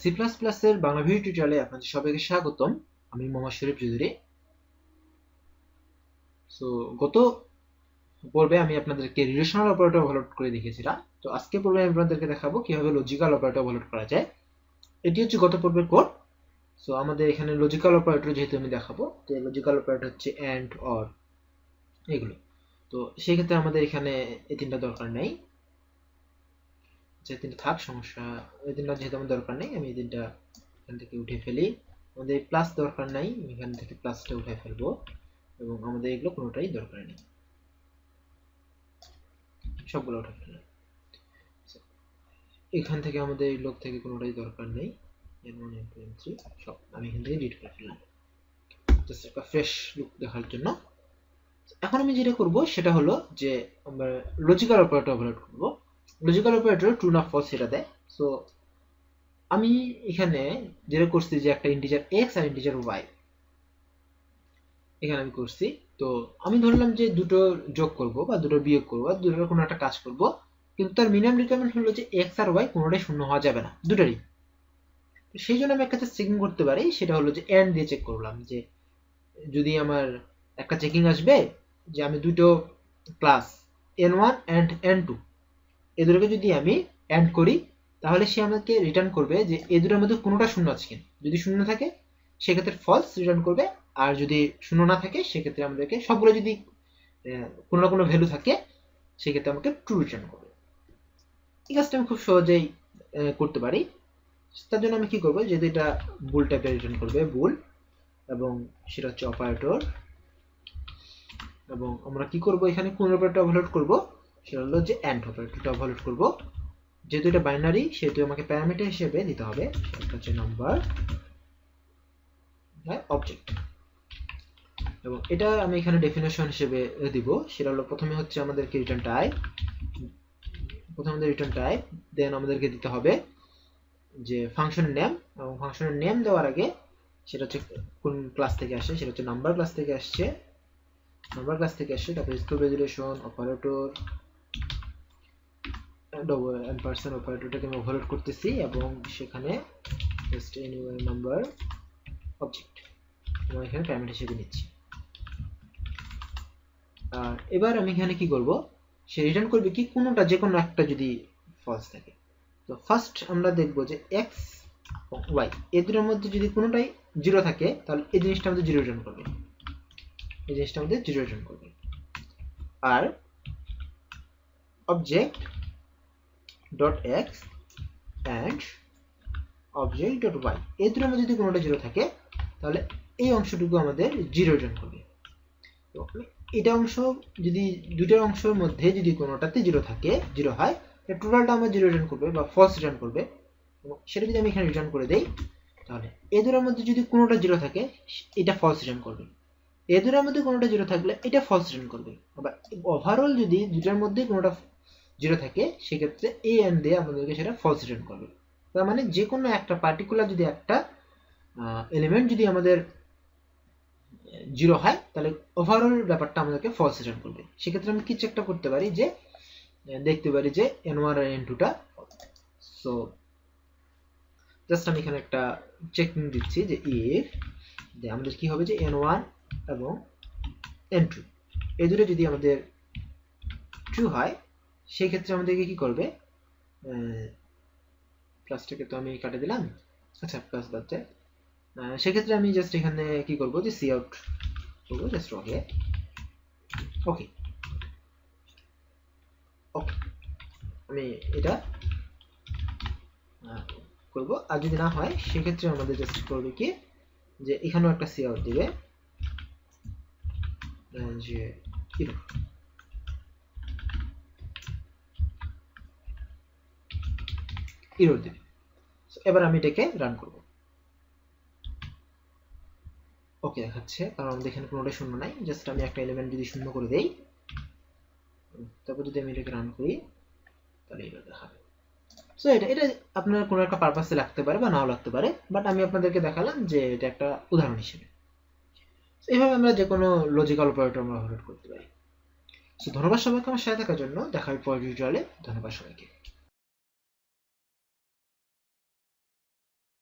C plus প্লাসের Bangla video টিউটোরিয়ালে আপনাদের সবাইকে স্বাগতম। আমি মোহাম্মদ শরীফ চৌধুরী। সো গত পর্বে আমি আপনাদেরকে রিলেশনাল অপারেটর ওভারলোড করে দেখিয়েছিলাম। তো আজকে পর্বে আমি আপনাদেরকে দেখাবো কীভাবে লজিক্যাল অপারেটর ওভারলোড করা যায়। এটি হচ্ছে গত পর্বের কোড সো আমাদের এখানে লজিক্যাল অপারেটর যেহেতু আমি দেখাবো, তো লজিক্যাল অপারেটর হচ্ছে অ্যান্ড অর এগুলো। তো সেই ক্ষেত্রে আমাদের এখানে এই তিনটা দরকার নেই। যে তিনটা থাক, সমস্যা ওই দিনটা যেহেতু আমার দরকার নেই, আমি এই দিনটা এখান থেকে উঠে ফেলি। আমাদের প্লাস দরকার নাই এখান থেকে প্লাসটা উঠে ফেলব এবং আমাদের এগুলো কোনোটাই দরকার নেই। সবগুলো উঠে ফেললাম। এখান থেকে আমাদের এই লোক থেকে কোনোটাই দরকার নেই এন টু থ্রি সব আমি এখান থেকে ডিলিট করে ফেললাম। জাস্ট একটা ফ্রেশ লুক দেখার জন্য। এখন আমি যেটা করব, সেটা হলো যে আমরা লজিক্যাল অপারেটর ওভারলোড করব। লজিক্যাল অপারেটর ট্রু না ফলস সেটা দেয়। সো আমি এখানে যেটা করছি যে একটা ইন্টিজার এক্স আর ইন্টিজার ওয়াই এখানে আমি করছি। তো, আমি ধরলাম যে দুটো যোগ করব বা দুটো বিয়োগ করব বা দুটোর কোনো একটা কাজ করব, কিন্তু তার মিনিমাম রিকোয়ারমেন্ট হলো যে এক্স আর ওয়াই কোনোটাই শূন্য হওয়া যাবে না, দুটোরই। সেই জন্য আমি একটা চেকিং করতে পারি, সেটা হলো যে এন্ড দিয়ে চেক করলাম যে যদি আমার একটা চেকিং আসবে যে আমি দুটো class N one and N two এ দুটোকে যদি আমি অ্যান্ড করি, তাহলে সে আমাকে রিটার্ন করবে যে এ দুটোর মধ্যে কোনোটা শূন্য আছে কিনা যদি শূন্য থাকে, সেক্ষেত্রে ফলস রিটার্ন করবে। আর যদি শূন্য না থাকে, সেক্ষেত্রে আমাদেরকে সবগুলো যদি কোনো না কোনো ভ্যালু থাকে, সেক্ষেত্রে আমাকে ট্রু রিটার্ন করবে। এই কাজটা আমি খুব সহজেই করতে পারি। তার জন্য আমি কি করব, যেহেতু এটা বুল টাইপের রিটার্ন করবে বুল এবং সেটা হচ্ছে অপারেটর এবং আমরা কি করব, এখানে কোন অপারেটর ওভারলোড করব? সেটা হলো যে অ্যান্ড অপারেটরটা ওভারলোড করব। যেহেতু এটা বাইনারি সেহেতু আমাকে প্যারামিটার হিসেবে দিতে হবে। সেটা হচ্ছে নাম্বার অবজেক্ট এবং এটা আমি এখানে ডেফিনেশন হিসেবে দিব। সেটা হলো প্রথমে হচ্ছে আমাদেরকে রিটার্ন টাইপ প্রথমে আমাদের রিটার্ন টাইপ দেন আমাদেরকে দিতে হবে যে ফাংশনের নেম এবং ফাংশনের নেম দেওয়ার আগে সেটা হচ্ছে কোন ক্লাস থেকে আসে, সেটা হচ্ছে নাম্বার ক্লাস থেকে আসছে। নাম্বার ক্লাস থেকে আসছে, তারপরে স্কোপ রেজুলেশন অপারেটর পার্সেন্ট অপারেটরটাকে আমি ওভারলোড করতেছি এবং সেখানে জাস্ট এনিওয়ে নাম্বার অবজেক্ট এখানে হিসেবে নিচ্ছি। আর এবার আমি এখানে কি করব? সে রিটার্ন করবে কি? কোনোটা যে কোনো একটা যদি ফলস থাকে। তো ফার্স্ট আমরা দেখব যে এক্স ওয়াই এই দুটোর মধ্যে যদি কোনোটাই জিরো থাকে, তাহলে এই জিনিসটা আমাদের জিরো রিটার্ন করবে। এই জিনিসটা আমাদের জিরো রিটার্ন করবে। আর object dot X and object dot Y এই দুটোর মধ্যে যদি কোনোটা জিরো থাকে, তাহলে এই অংশটুকু আমাদের জিরো রিটার্ন করবে। এটা অংশ যদি দুটোর অংশের মধ্যে যদি কোনোটাতে জিরো থাকে জিরো হয় টোটালটা আমার জিরো রিটার্ন করবে বা ফলস রিটার্ন করবে। সেটা যদি আমি এখানে রিটার্ন করে দেই, তাহলে এ দুটোর মধ্যে যদি কোনোটা জিরো থাকে, এটা ফলস রিটার্ন করবে। এ দুটোর মধ্যে কোনোটা জিরো থাকলে এটা ফলস রিটার্ন করবে। আবার ওভারঅল যদি দুটার মধ্যে কোনোটা জিরো থাকে, সেক্ষেত্রে এ এন দিয়ে আমাদেরকে সেটা ফলস রিটার্ন করবে। তার মানে যে কোনো একটা পার্টিকুলার যদি একটা এলিমেন্ট যদি আমাদের জিরো হয়, তাহলে ওভারঅল ব্যাপারটা আমাদেরকে ফলস রিটার্ন করবে। সেক্ষেত্রে আমি কি চেকটা করতে পারি যে, দেখতে পারি যে এন ওয়ান আর এন টুটা সো জাস্ট আমি এখানে একটা চেকিং দিচ্ছি যে ইফ আমাদের কি হবে যে এন ওয়ান এবং এন টু এই দুটো যদি আমাদের ট্রু হয় সেই ক্ষেত্রে আমাদেরকে কি করবে? প্লাসটাকে তো আমি কাটে দিলাম। আচ্ছা প্লাস বাদ যায় সেক্ষেত্রে আমি জাস্ট এখানে কি করব? যে সি আউট করব জাস্ট ওকে ওকে ওকে আমি এটা করব। আর যদি না হয়, সেক্ষেত্রে আমাদের জাস্ট করবে কি? যে এখানেও একটা সি আউট দিবে। যে ইরোর দিবে এবার আমি এটাকে রান করব। ওকে দেখাচ্ছে, কারণ আমাদের এখানে কোনোটাই শূন্য নাই। জাস্ট আমি একটা এলিমেন্ট যদি শূন্য করে দেই, তারপর যদি আমি এটাকে রান করি, তাহলে এটা দেখাবে। সো এটা এটা আপনার কোনো একটা পারপাসে লাগতে পারে বা নাও লাগতে পারে বাট আমি আপনাদেরকে দেখালাম যে এটা একটা উদাহরণ হিসেবে। এইভাবে আমরা যে কোনো লজিক্যাল অপারেটর আমরা ওভারলোড করতে পারি। সো ধন্যবাদ সবাইকে আমার সাথে থাকার জন্য। দেখা হবে পরের ধন্যবাদ সবাইকে।